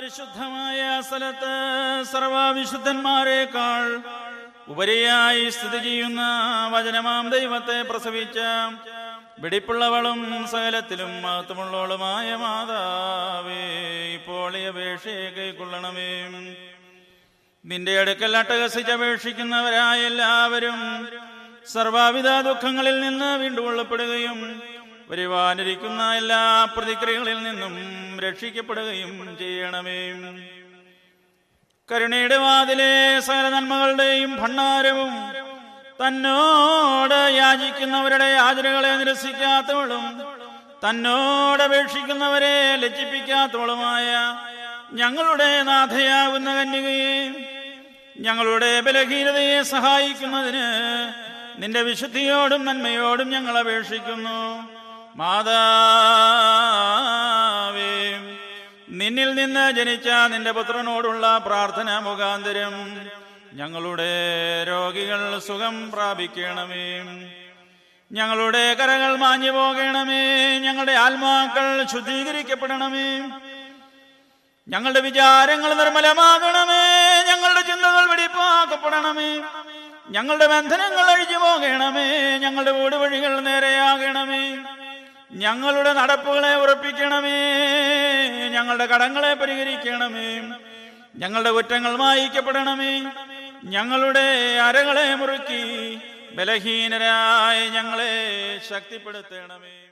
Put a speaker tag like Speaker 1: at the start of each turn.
Speaker 1: പരിശുദ്ധമായ സ്ഥലത്ത് സർവവിശുദ്ധന്മാരെക്കാൾ ഉപരിയായി സ്ഥിതി ചെയ്യുന്ന വചനമാം ദൈവത്തെ പ്രസവിച്ച വെടിപ്പുള്ളവളും സകലത്തിലും മഹത്വമുള്ളവളുമായ മാതാവേ ഇപ്പോൾ ഈ അപേക്ഷയെ കൈക്കൊള്ളണമേ. നിന്റെ അടുക്കൽ അട്ടഹസിച്ചപേക്ഷിക്കുന്നവരായ എല്ലാവരും സർവാവിധ ദുഃഖങ്ങളിൽ നിന്ന് വീണ്ടുകൊള്ളപ്പെടുകയും വരുവാനിരിക്കുന്ന എല്ലാ പ്രതിക്രിയകളിൽ നിന്നും രക്ഷിക്കപ്പെടുകയും ചെയ്യണമേ. കരുണയുടെ വാതിലെ സകല നന്മകളുടെയും ഭണ്ണാരവും തന്നോട് യാചിക്കുന്നവരുടെ യാചനകളെ നിരസിക്കാത്തവളും തന്നോട് അപേക്ഷിക്കുന്നവരെ ലജ്ജിപ്പിക്കാത്തവളുമായ ഞങ്ങളുടെ നാഥയാകുന്ന കന്യകയെ ഞങ്ങളുടെ ബലഹീനതയെ സഹായിക്കുന്നതിന് നിന്റെ വിശുദ്ധിയോടും നന്മയോടും ഞങ്ങൾ അപേക്ഷിക്കുന്നു. മാതാവേ നിന്നിൽ നിന്ന് ജനിച്ച നിന്റെ പുത്രനോടുള്ള പ്രാർത്ഥന മുഖാന്തരം ഞങ്ങളുടെ രോഗികൾ സുഖം പ്രാപിക്കണമേ. ഞങ്ങളുടെ കരകൾ മാഞ്ഞു പോകണമേ. ഞങ്ങളുടെ ആത്മാക്കൾ ശുദ്ധീകരിക്കപ്പെടണമേ. ഞങ്ങളുടെ വിചാരങ്ങൾ നിർമ്മലമാകണമേ. ഞങ്ങളുടെ ചിന്തകൾ വെടിപ്പാക്കപ്പെടണമേ. ഞങ്ങളുടെ ബന്ധനങ്ങൾ അഴിഞ്ഞു പോകണമേ. ഞങ്ങളുടെ വീട് വഴികൾ നേരെയാകണമേ. ഞങ്ങളുടെ നടപ്പുകളെ ഉറപ്പിക്കണമേ. ഞങ്ങളുടെ കടങ്ങളെ പരിഹരിക്കണമേ. ഞങ്ങളുടെ കുറ്റങ്ങൾ മായിക്കപ്പെടണമേ. ഞങ്ങളുടെ അരകളെ മുറുക്കി ബലഹീനരായ ഞങ്ങളെ ശക്തിപ്പെടുത്തണമേ.